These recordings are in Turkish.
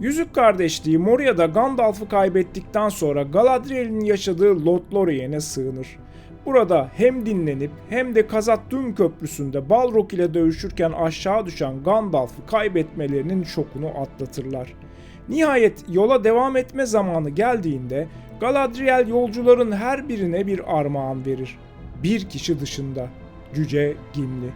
Yüzük kardeşliği Moria'da Gandalf'ı kaybettikten sonra Galadriel'in yaşadığı Lothlorien'e sığınır. Burada hem dinlenip hem de Kazat Düm Köprüsü'nde Balrog ile dövüşürken aşağı düşen Gandalf'ı kaybetmelerinin şokunu atlatırlar. Nihayet yola devam etme zamanı geldiğinde Galadriel yolcuların her birine bir armağan verir. Bir kişi dışında, Cüce Gimli.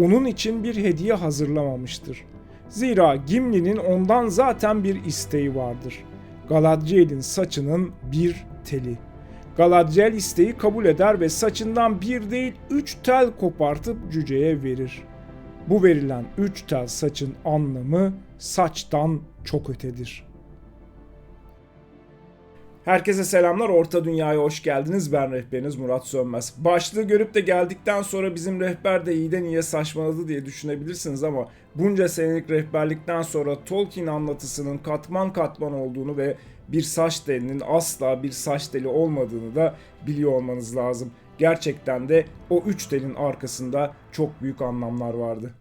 Onun için bir hediye hazırlamamıştır. Zira Gimli'nin ondan zaten bir isteği vardır. Galadriel'in saçının bir teli. Galadriel isteği kabul eder ve saçından bir değil üç tel kopartıp cüceye verir. Bu verilen üç tel saçın anlamı saçtan çok ötedir. Herkese selamlar. Orta Dünya'ya hoş geldiniz. Ben rehberiniz Murat Sönmez. Başlığı görüp de geldikten sonra bizim rehber de iyiden iyiye saçmaladı diye düşünebilirsiniz ama bunca senelik rehberlikten sonra Tolkien anlatısının katman katman olduğunu ve bir saç telinin asla bir saç teli olmadığını da biliyor olmanız lazım. Gerçekten de o üç telin arkasında çok büyük anlamlar vardı.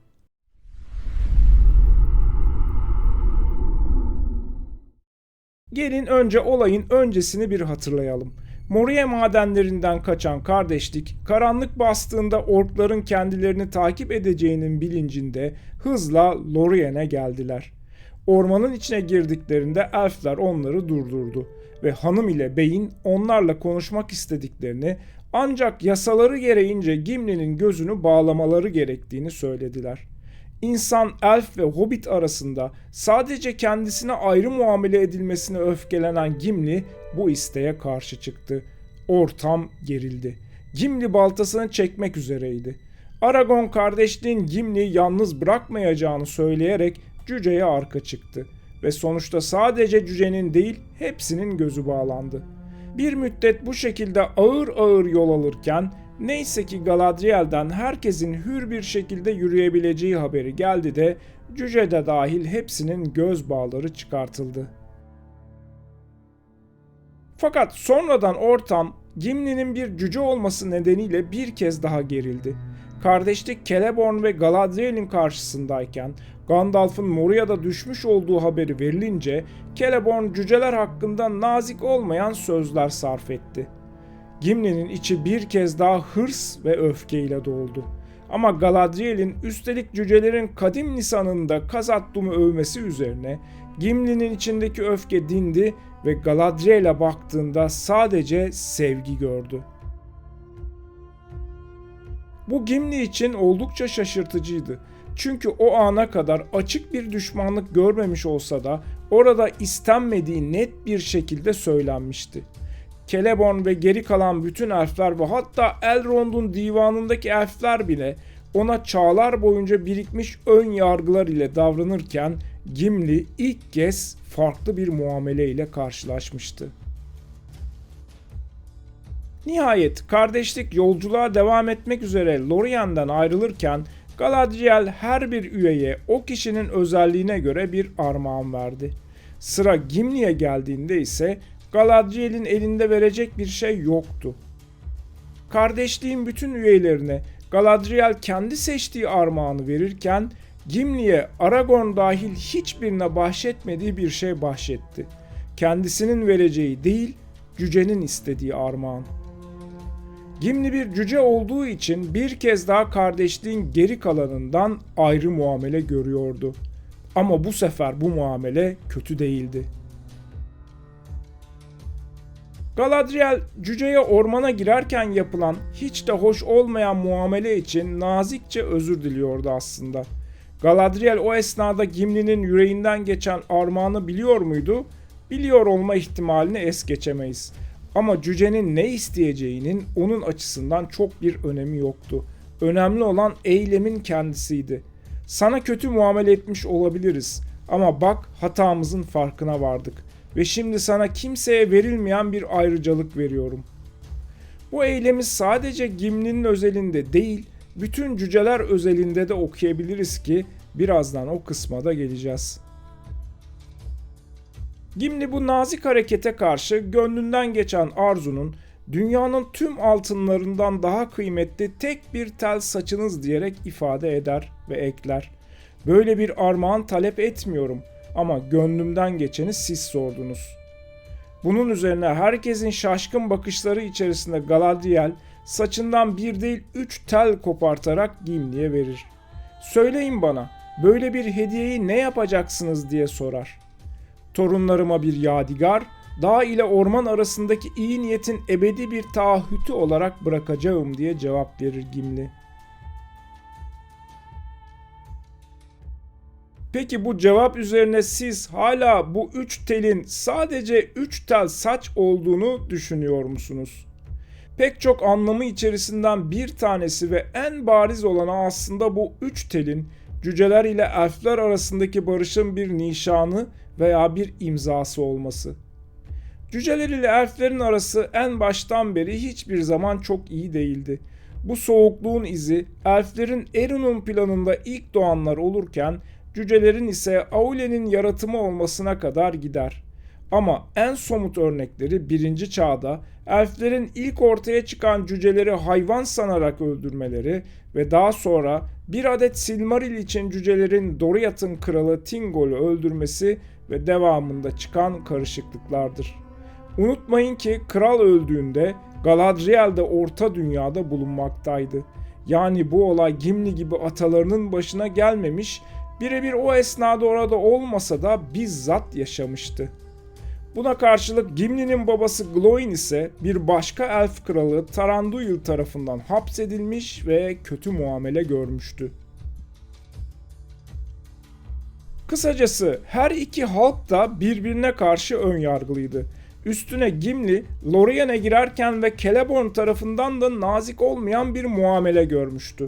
Gelin önce olayın öncesini bir hatırlayalım. Moria madenlerinden kaçan kardeşlik, karanlık bastığında orkların kendilerini takip edeceğinin bilincinde hızla Lorien'e geldiler. Ormanın içine girdiklerinde elfler onları durdurdu ve hanım ile beyin onlarla konuşmak istediklerini ancak yasaları gereğince Gimli'nin gözünü bağlamaları gerektiğini söylediler. İnsan, elf ve hobbit arasında sadece kendisine ayrı muamele edilmesine öfkelenen Gimli bu isteğe karşı çıktı. Ortam gerildi. Gimli baltasını çekmek üzereydi. Aragon kardeşliğin Gimli'yi yalnız bırakmayacağını söyleyerek cüceye arka çıktı ve sonuçta sadece cücenin değil hepsinin gözü bağlandı. Bir müddet bu şekilde ağır ağır yol alırken neyse ki Galadriel'den herkesin hür bir şekilde yürüyebileceği haberi geldi de cüce de dahil hepsinin göz bağları çıkartıldı. Fakat sonradan ortam Gimli'nin bir cüce olması nedeniyle bir kez daha gerildi. Kardeşlik Celeborn ve Galadriel'in karşısındayken Gandalf'ın Moria'da düşmüş olduğu haberi verilince Celeborn cüceler hakkında nazik olmayan sözler sarf etti. Gimli'nin içi bir kez daha hırs ve öfkeyle doldu. Ama Galadriel'in üstelik cücelerin kadim lisanında Kazat-Dûm'u övmesi üzerine Gimli'nin içindeki öfke dindi ve Galadriel'e baktığında sadece sevgi gördü. Bu Gimli için oldukça şaşırtıcıydı. Çünkü o ana kadar açık bir düşmanlık görmemiş olsa da orada istenmediği net bir şekilde söylenmişti. Celeborn ve geri kalan bütün elfler ve hatta Elrond'un divanındaki elfler bile ona çağlar boyunca birikmiş ön yargılar ile davranırken Gimli ilk kez farklı bir muamele ile karşılaşmıştı. Nihayet kardeşlik yolculuğa devam etmek üzere Lorien'den ayrılırken Galadriel her bir üyeye o kişinin özelliğine göre bir armağan verdi. Sıra Gimli'ye geldiğinde ise Galadriel'in elinde verecek bir şey yoktu. Kardeşliğin bütün üyelerine Galadriel kendi seçtiği armağanı verirken Gimli'ye Aragorn dahil hiçbirine bahşetmediği bir şey bahşetti. Kendisinin vereceği değil, cücenin istediği armağan. Gimli bir cüce olduğu için bir kez daha kardeşliğin geri kalanından ayrı muamele görüyordu. Ama bu sefer bu muamele kötü değildi. Galadriel cüceye ormana girerken yapılan hiç de hoş olmayan muamele için nazikçe özür diliyordu aslında. Galadriel o esnada Gimli'nin yüreğinden geçen armağanı biliyor muydu? Biliyor olma ihtimalini es geçemeyiz. Ama cücenin ne isteyeceğinin onun açısından çok bir önemi yoktu. Önemli olan eylemin kendisiydi. Sana kötü muamele etmiş olabiliriz ama bak hatamızın farkına vardık ve şimdi sana kimseye verilmeyen bir ayrıcalık veriyorum. Bu eylemi sadece Gimli'nin özelinde değil, bütün cüceler özelinde de okuyabiliriz ki birazdan o kısma da geleceğiz. Gimli bu nazik harekete karşı gönlünden geçen arzunun dünyanın tüm altınlarından daha kıymetli tek bir tel saçınız diyerek ifade eder ve ekler. Böyle bir armağan talep etmiyorum. Ama gönlümden geçeni siz sordunuz. Bunun üzerine herkesin şaşkın bakışları içerisinde Galadriel saçından bir değil üç tel kopartarak Gimli'ye verir. Söyleyin bana böyle bir hediyeyi ne yapacaksınız diye sorar. Torunlarıma bir yadigar, dağ ile orman arasındaki iyi niyetin ebedi bir taahhütü olarak bırakacağım diye cevap verir Gimli. Peki bu cevap üzerine siz hala bu üç telin sadece üç tel saç olduğunu düşünüyor musunuz? Pek çok anlamı içerisinden bir tanesi ve en bariz olanı aslında bu üç telin cüceler ile elfler arasındaki barışın bir nişanı veya bir imzası olması. Cüceler ile elflerin arası en baştan beri hiçbir zaman çok iyi değildi. Bu soğukluğun izi elflerin Erin'un planında ilk doğanlar olurken cücelerin ise Aule'nin yaratımı olmasına kadar gider. Ama en somut örnekleri birinci çağda elflerin ilk ortaya çıkan cüceleri hayvan sanarak öldürmeleri ve daha sonra bir adet Silmaril için cücelerin Doriath'ın kralı Thingol'u öldürmesi ve devamında çıkan karışıklıklardır. Unutmayın ki kral öldüğünde Galadriel de Orta Dünya'da bulunmaktaydı. Yani bu olay Gimli gibi atalarının başına gelmemiş, birebir o esnada orada olmasa da bizzat yaşamıştı. Buna karşılık Gimli'nin babası Gloin ise bir başka elf kralı Taranduil tarafından hapsedilmiş ve kötü muamele görmüştü. Kısacası her iki halk da birbirine karşı ön yargılıydı. Üstüne Gimli, Lorien'e girerken ve Celeborn tarafından da nazik olmayan bir muamele görmüştü.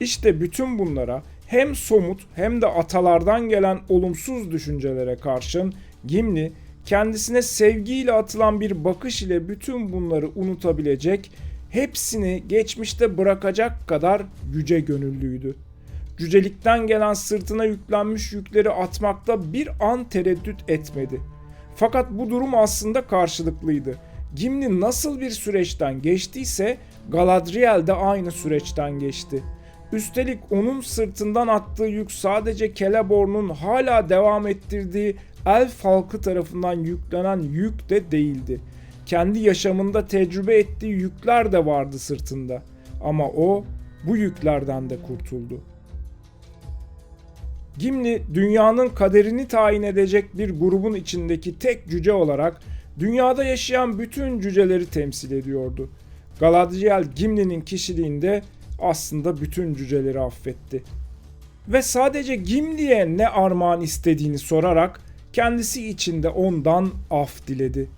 İşte bütün bunlara hem somut hem de atalardan gelen olumsuz düşüncelere karşın Gimli kendisine sevgiyle atılan bir bakış ile bütün bunları unutabilecek, hepsini geçmişte bırakacak kadar yüce gönüllüydü. Cücelikten gelen sırtına yüklenmiş yükleri atmakta bir an tereddüt etmedi. Fakat bu durum aslında karşılıklıydı. Gimli nasıl bir süreçten geçtiyse Galadriel de aynı süreçten geçti. Üstelik onun sırtından attığı yük sadece Celeborn'un hala devam ettirdiği elf halkı tarafından yüklenen yük de değildi. Kendi yaşamında tecrübe ettiği yükler de vardı sırtında. Ama o bu yüklerden de kurtuldu. Gimli dünyanın kaderini tayin edecek bir grubun içindeki tek cüce olarak dünyada yaşayan bütün cüceleri temsil ediyordu. Galadriel Gimli'nin kişiliğinde aslında bütün cüceleri affetti. Ve sadece Gimli'ye ne armağan istediğini sorarak kendisi için de ondan af diledi.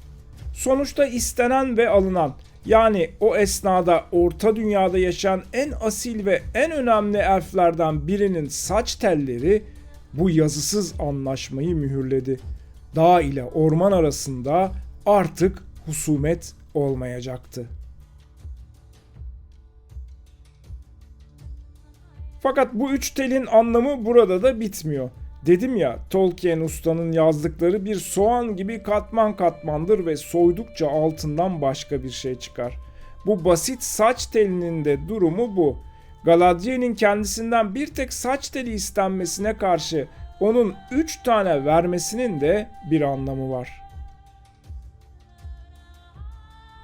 Sonuçta istenen ve alınan yani o esnada orta dünyada yaşayan en asil ve en önemli elflerden birinin saç telleri bu yazısız anlaşmayı mühürledi. Dağ ile orman arasında artık husumet olmayacaktı. Fakat bu üç telin anlamı burada da bitmiyor. Dedim ya Tolkien ustanın yazdıkları bir soğan gibi katman katmandır ve soydukça altından başka bir şey çıkar. Bu basit saç telinin de durumu bu. Galadriel'in kendisinden bir tek saç teli istenmesine karşı onun 3 tane vermesinin de bir anlamı var.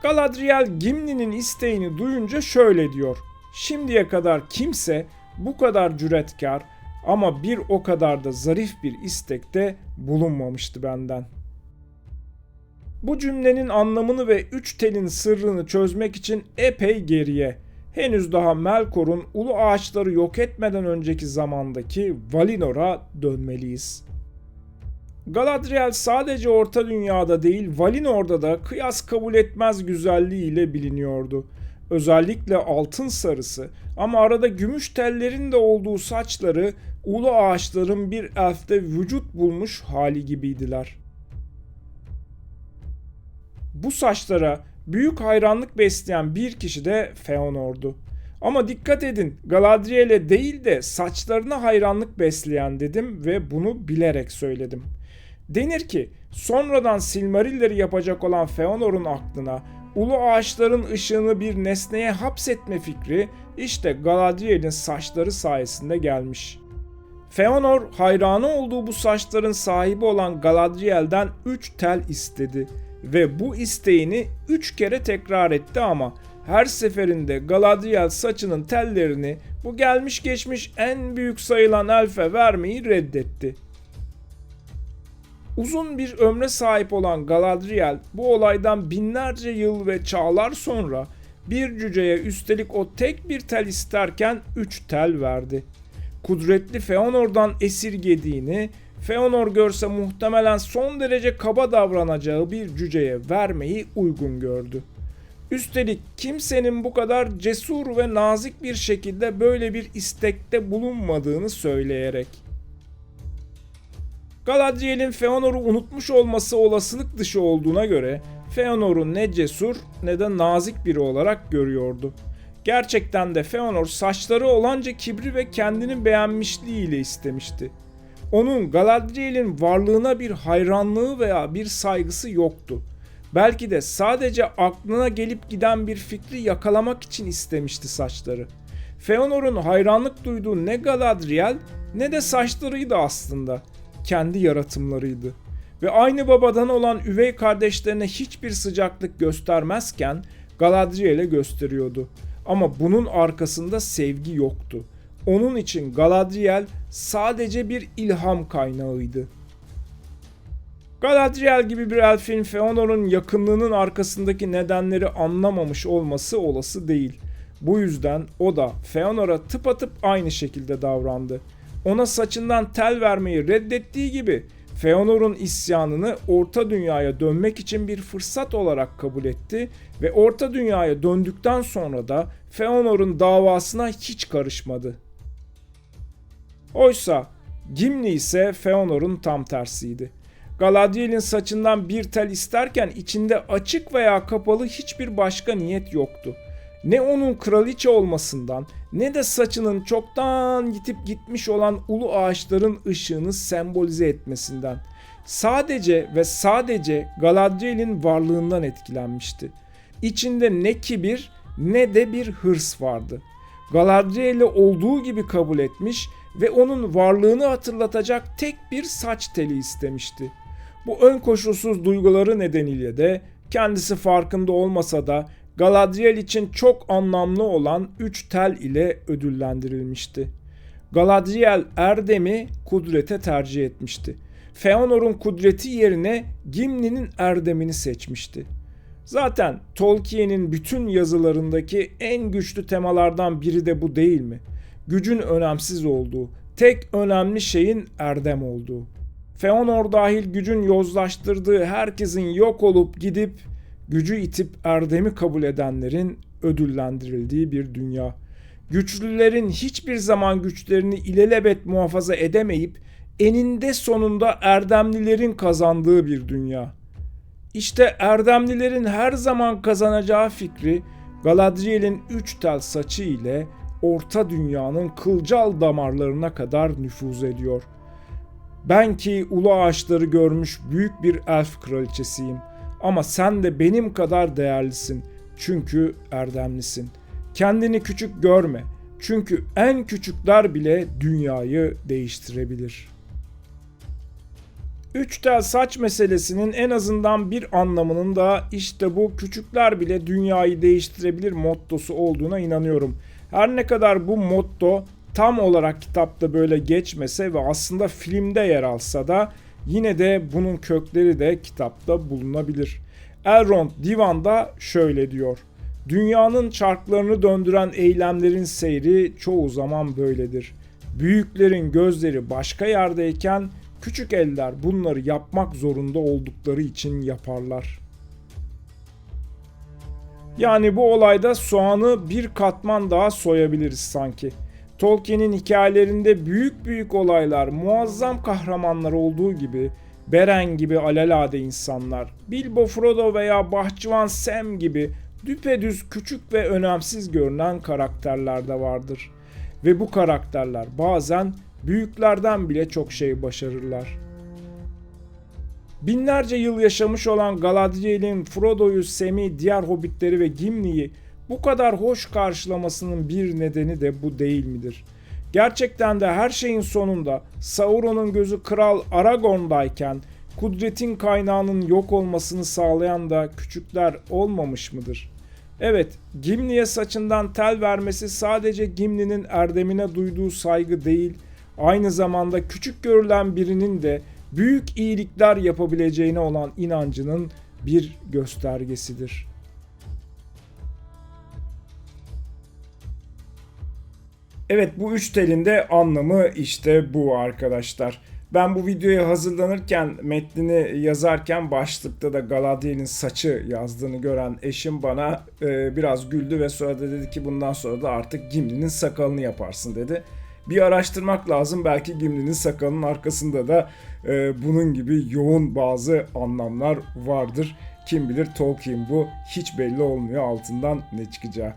Galadriel Gimli'nin isteğini duyunca şöyle diyor. Şimdiye kadar kimse bu kadar cüretkar ama bir o kadar da zarif bir istekte bulunmamıştı benden. Bu cümlenin anlamını ve üç telin sırrını çözmek için epey geriye, henüz daha Melkor'un ulu ağaçları yok etmeden önceki zamandaki Valinor'a dönmeliyiz. Galadriel sadece Orta Dünya'da değil Valinor'da da kıyas kabul etmez güzelliğiyle biliniyordu. Özellikle altın sarısı ama arada gümüş tellerin de olduğu saçları ulu ağaçların bir elfte vücut bulmuş hali gibiydiler. Bu saçlara büyük hayranlık besleyen bir kişi de Feanor'du. Ama dikkat edin Galadriel'e değil de saçlarına hayranlık besleyen dedim ve bunu bilerek söyledim. Denir ki sonradan Silmarilleri yapacak olan Feanor'un aklına ulu ağaçların ışığını bir nesneye hapsetme fikri işte Galadriel'in saçları sayesinde gelmiş. Feanor hayranı olduğu bu saçların sahibi olan Galadriel'den 3 tel istedi ve bu isteğini 3 kere tekrar etti ama her seferinde Galadriel saçının tellerini bu gelmiş geçmiş en büyük sayılan elfe vermeyi reddetti. Uzun bir ömre sahip olan Galadriel bu olaydan binlerce yıl ve çağlar sonra bir cüceye üstelik o tek bir tel isterken üç tel verdi. Kudretli Feanor'dan esirgediğini, Feanor görse muhtemelen son derece kaba davranacağı bir cüceye vermeyi uygun gördü. Üstelik kimsenin bu kadar cesur ve nazik bir şekilde böyle bir istekte bulunmadığını söyleyerek. Galadriel'in Feanor'u unutmuş olması olasılık dışı olduğuna göre Feanor'u ne cesur ne de nazik biri olarak görüyordu. Gerçekten de Feanor saçları olanca kibri ve kendini beğenmişliğiyle istemişti. Onun Galadriel'in varlığına bir hayranlığı veya bir saygısı yoktu. Belki de sadece aklına gelip giden bir fikri yakalamak için istemişti saçları. Feanor'un hayranlık duyduğu ne Galadriel ne de saçlarıydı aslında. Kendi yaratımlarıydı. Ve aynı babadan olan üvey kardeşlerine hiçbir sıcaklık göstermezken Galadriel'e gösteriyordu. Ama bunun arkasında sevgi yoktu. Onun için Galadriel sadece bir ilham kaynağıydı. Galadriel gibi bir elfin Feanor'un yakınlığının arkasındaki nedenleri anlamamış olması olası değil. Bu yüzden o da Feanor'a tıpatıp aynı şekilde davrandı. Ona saçından tel vermeyi reddettiği gibi Feanor'un isyanını Orta Dünya'ya dönmek için bir fırsat olarak kabul etti ve Orta Dünya'ya döndükten sonra da Feanor'un davasına hiç karışmadı. Oysa Gimli ise Feanor'un tam tersiydi. Galadriel'in saçından bir tel isterken içinde açık veya kapalı hiçbir başka niyet yoktu. Ne onun kraliçe olmasından ne de saçının çoktan gitip gitmiş olan ulu ağaçların ışığını sembolize etmesinden. Sadece ve sadece Galadriel'in varlığından etkilenmişti. İçinde ne kibir ne de bir hırs vardı. Galadriel'i olduğu gibi kabul etmiş ve onun varlığını hatırlatacak tek bir saç teli istemişti. Bu ön koşulsuz duyguları nedeniyle de kendisi farkında olmasa da Galadriel için çok anlamlı olan 3 tel ile ödüllendirilmişti. Galadriel Erdem'i kudrete tercih etmişti. Feanor'un kudreti yerine Gimli'nin Erdem'ini seçmişti. Zaten Tolkien'in bütün yazılarındaki en güçlü temalardan biri de bu değil mi? Gücün önemsiz olduğu, tek önemli şeyin erdem olduğu. Feanor dahil gücün yozlaştırdığı herkesin yok olup gidip gücü itip erdemi kabul edenlerin ödüllendirildiği bir dünya. Güçlülerin hiçbir zaman güçlerini ilelebet muhafaza edemeyip eninde sonunda erdemlilerin kazandığı bir dünya. İşte erdemlilerin her zaman kazanacağı fikri Galadriel'in üç tel saçı ile orta dünyanın kılcal damarlarına kadar nüfuz ediyor. Ben ki ulu ağaçları görmüş büyük bir elf kraliçesiyim. Ama sen de benim kadar değerlisin. Çünkü erdemlisin. Kendini küçük görme. Çünkü en küçükler bile dünyayı değiştirebilir. Üç tel saç meselesinin en azından bir anlamının da işte bu küçükler bile dünyayı değiştirebilir mottosu olduğuna inanıyorum. Her ne kadar bu motto tam olarak kitapta böyle geçmese ve aslında filmde yer alsa da yine de bunun kökleri de kitapta bulunabilir. Elrond Divan'da şöyle diyor. Dünyanın çarklarını döndüren eylemlerin seyri çoğu zaman böyledir. Büyüklerin gözleri başka yerdeyken küçük eller bunları yapmak zorunda oldukları için yaparlar. Yani bu olayda soğanı bir katman daha soyabiliriz sanki. Tolkien'in hikayelerinde büyük büyük olaylar, muazzam kahramanlar olduğu gibi Beren gibi alelade insanlar, Bilbo Frodo veya Bahçıvan Sam gibi düpedüz küçük ve önemsiz görünen karakterler de vardır. Ve bu karakterler bazen büyüklerden bile çok şey başarırlar. Binlerce yıl yaşamış olan Galadriel'in Frodo'yu, Sam'i, diğer hobbitleri ve Gimli'yi bu kadar hoş karşılamasının bir nedeni de bu değil midir? Gerçekten de her şeyin sonunda Sauron'un gözü Kral Aragorn'dayken kudretin kaynağının yok olmasını sağlayan da küçükler olmamış mıdır? Evet, Gimli'ye saçından tel vermesi sadece Gimli'nin erdemine duyduğu saygı değil, aynı zamanda küçük görülen birinin de büyük iyilikler yapabileceğine olan inancının bir göstergesidir. Evet bu üç telin de anlamı işte bu arkadaşlar. Ben bu videoya hazırlanırken metnini yazarken başlıkta da Galadriel'in saçı yazdığını gören eşim bana e, biraz güldü ve sonra da dedi ki bundan sonra da artık Gimli'nin sakalını yaparsın dedi. Bir araştırmak lazım belki Gimli'nin sakalının arkasında da e, bunun gibi yoğun bazı anlamlar vardır. Kim bilir Tolkien bu hiç belli olmuyor altından ne çıkacağı.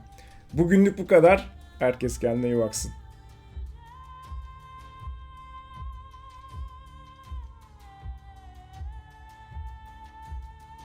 Bugünlük bu kadar. Herkes kendine iyi baksın.